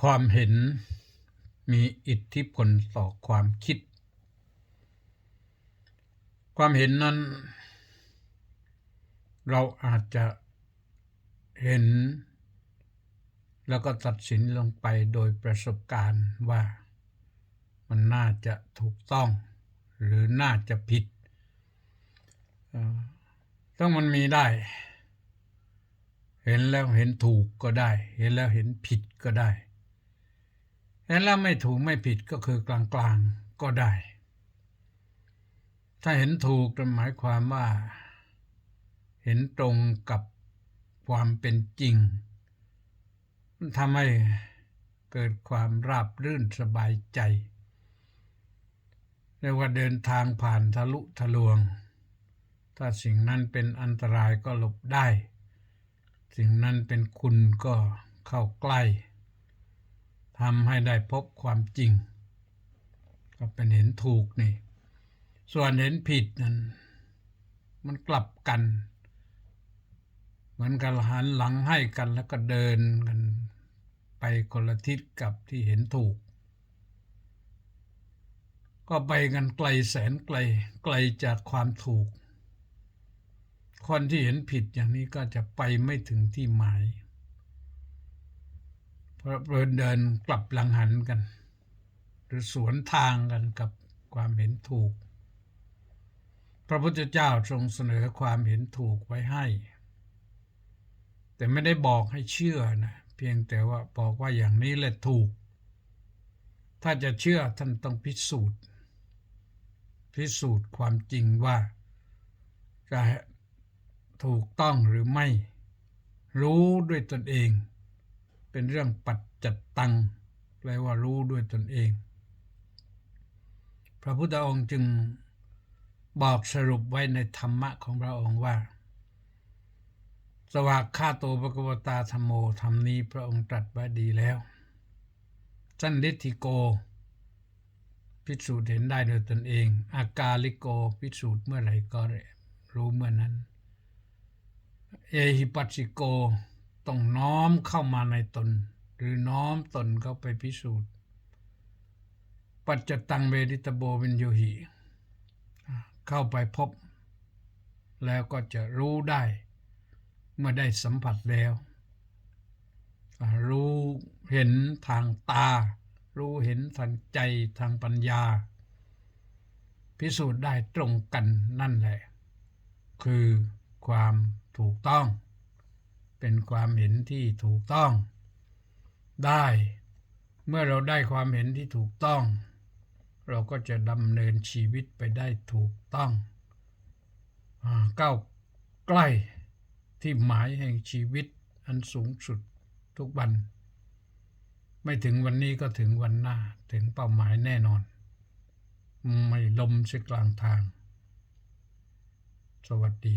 ความเห็นมีอิทธิพลต่อความคิด ความเห็นนั้น เราอาจจะเห็น แล้วก็ตัดสินลงไปโดยประสบการณ์ว่ามันน่าจะถูกต้อง หรือน่าจะผิดต้องมันมีได้ เห็นแล้วเห็นถูกก็ได้ เห็นแล้วเห็นผิดก็ได้ เห็นแล้วไม่ถูกไม่ผิดก็คือกลางๆก็ได้ ถ้าเห็นถูกหมายความว่า เห็นตรงกับความเป็นจริง มันทำให้เกิดความราบรื่นสบายใจเรียกว่าเดินทางผ่านทะลุทะลวง ถ้าสิ่งนั้นเป็นอันตรายก็หลบได้ สิ่งนั้นเป็นคุณก็เข้าใกล้ ทำให้ได้พบความจริง ก็เป็นเห็นถูกนี่ ส่วนเห็นผิดนั้น มันกลับกันเหมือนกันหันหลังให้กันแล้วก็เดินกันไปคนละทิศกับที่เห็นถูก ก็ไปกันไกลแสนไกลไกลจากความถูก คนที่เห็นผิดอย่างนี้ก็จะไปไม่ถึงที่หมาย เพราะเดินเดินกลับหลังหันกัน หรือสวนทางกันกับความเห็นถูก พระพุทธเจ้าทรงเสนอความเห็นถูกไว้ให้ แต่ไม่ได้บอกให้เชื่อนะเพียงแต่ว่าบอกว่าอย่างนี้แหละถูก ถ้าจะเชื่อท่านต้องพิสูจน์ พิสูจน์ความจริงว่าจะถูกต้องหรือไม่ รู้ด้วยตนเอง เป็นเรื่องปัจจัตตังแปลว่ารู้ด้วยตนเอง พระพุทธองค์จึงบอกสรุปไว้ในธรรมะของพระองค์ว่า สวากข้าโตปกวตาธรรมโมธรรมนี้พระองค์ตรัสไว้ดีแล้วสันลิธิโก พิสูจน์เห็นได้โดยตนเอง อากาลิโกพิสูจน์เมื่อไหร่ก็รู้เมื่อนั้น เอหิปัสสิโก ต้องน้อมเข้ามาในตน หรือน้อมตนเข้าไปพิสูจน์ ปัจจตังเวดิตโบวินโยหิ เข้าไปพบ แล้วก็จะรู้ได้ เมื่อได้สัมผัสแล้ว รู้เห็นทางตา รู้เห็นทางใจทางปัญญา พิสูจน์ได้ตรงกันนั่นแหละ คือความถูกต้อง เป็นความเห็นที่ถูกต้อง ได้ เมื่อเราได้ความเห็นที่ถูกต้อง เราก็จะดำเนินชีวิตไปได้ถูกต้องก้าวใกล้ที่หมายแห่งชีวิตอันสูงสุดทุกวัน ไม่ถึงวันนี้ก็ถึงวันหน้าถึงเป้าหมายแน่นอน ไม่ลมเสียกลางทาง สวัสดี